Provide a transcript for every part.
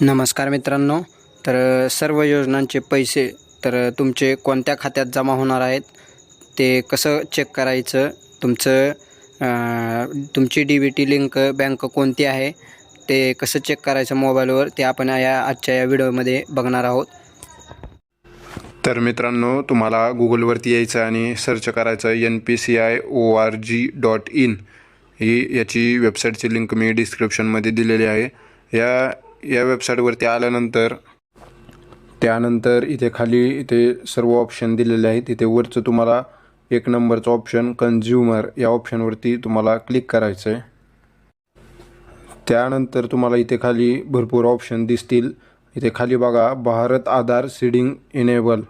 नमस्कार मित्रांनो. तर सर्व योजनांचे पैसे तर तुमचे कोणत्या खात्यात जमा होणार आहेत ते कसं चेक करायचं तुमचं तुमची D B T link bank कोणती आहे ते कसं चेक करायचं मोबाईलवर ते आपण या आजच्या या व्हिडिओमध्ये बघणार आहोत. तर मित्रांनो तुम्हाला गुगलवरती यायचं आणि सर्च करायचं N P C I O R G dot in ही याची वेबसाईटची लिंक मी डिस्क्रिप्शनमध्ये दिलेली आहे. या या वेबसाईटवरती आल्यानंतर त्यानंतर इथे खाली इथे सर्व ऑप्शन दिलेले आहेत. इथे वरचं तुम्हाला एक नंबरचं ऑप्शन कन्झ्युमर या ऑप्शनवरती तुम्हाला क्लिक करायचं आहे. त्यानंतर तुम्हाला इथे खाली भरपूर ऑप्शन दिसतील. इथे खाली बघा Bharat Aadhaar seeding enable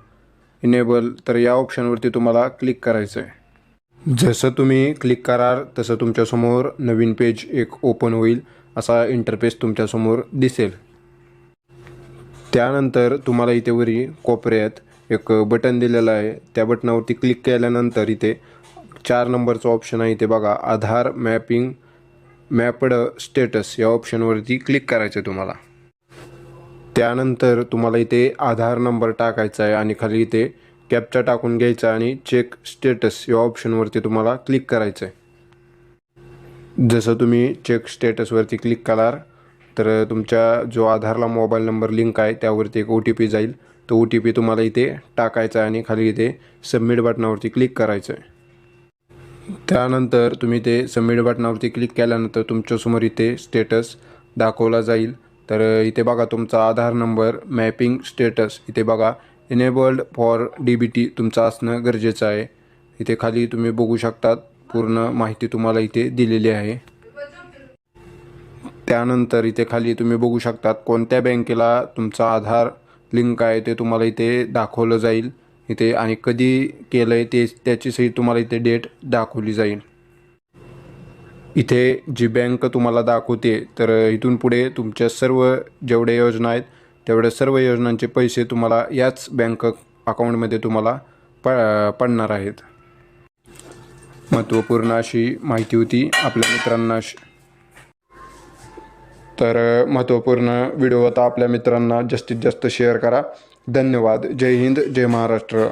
enable तर या ऑप्शनवरती तुम्हाला क्लिक करायचं आहे. जसं तुम्ही क्लिक कराल तसं तुमच्यासमोर नवीन पेज एक ओपन होईल. असा इंटरफेस तुमच्यासमोर दिसेल. त्यानंतर तुम्हाला इथे वरी कोपऱ्यात एक बटन दिलेलं आहे. त्या बटनावरती क्लिक केल्यानंतर इथे चार नंबरचं ऑप्शन आहे. इथे बघा आधार मॅपिंग मॅपड स्टेटस या ऑप्शनवरती क्लिक करायचं आहे तुम्हाला. त्यानंतर तुम्हाला इथे आधार नंबर टाकायचा आहे आणि खाली इथे कॅपचा टाकून घ्यायचा आणि चेक स्टेटस या ऑप्शनवरती तुम्हाला क्लिक करायचं आहे जसं तुम्ही चेक स्टेटसवरती क्लिक कराल तर तुमच्या जो आधारला मोबाईल नंबर लिंक आहे त्यावरती एक ओ टी पी जाईल. तो ओ टी पी तुम्हाला इथे टाकायचा आहे आणि खाली इथे सबमिट बटनावरती क्लिक करायचं आहे. त्यानंतर तुम्ही ते सबमिट बटनावरती क्लिक केल्यानंतर तुमच्यासमोर इथे स्टेटस दाखवला जाईल. तर इथे बघा तुमचा आधार नंबर मॅपिंग स्टेटस इथे बघा enabled for D B T तुमचं असणं गरजेचं आहे. इथे खाली तुम्ही बघू शकतात पूर्ण माहिती तुम्हाला इथे दिलेली आहे. त्यानंतर इथे खाली तुम्ही बघू शकतात कोणत्या बँकेला तुमचा आधार लिंक आहे ते तुम्हाला इथे दाखवलं जाईल. इथे आणि कधी केलं आहे ते त्याची सही तुम्हाला इथे डेट दाखवली जाईल. इथे जी बँक तुम्हाला दाखवते तर इथून पुढे तुमच्या सर्व जेवढ्या योजना आहेत तेवढ्या सर्व योजनांचे पैसे तुम्हाला याच बँक अकाउंटमध्ये तुम्हाला प पडणार आहेत. महत्त्वपूर्ण अशी माहिती होती आपल्या मित्रांना. तर महत्त्वपूर्ण व्हिडिओ आता आपल्या मित्रांना जास्तीत जास्त शेअर करा. धन्यवाद. जय हिंद. जय महाराष्ट्र.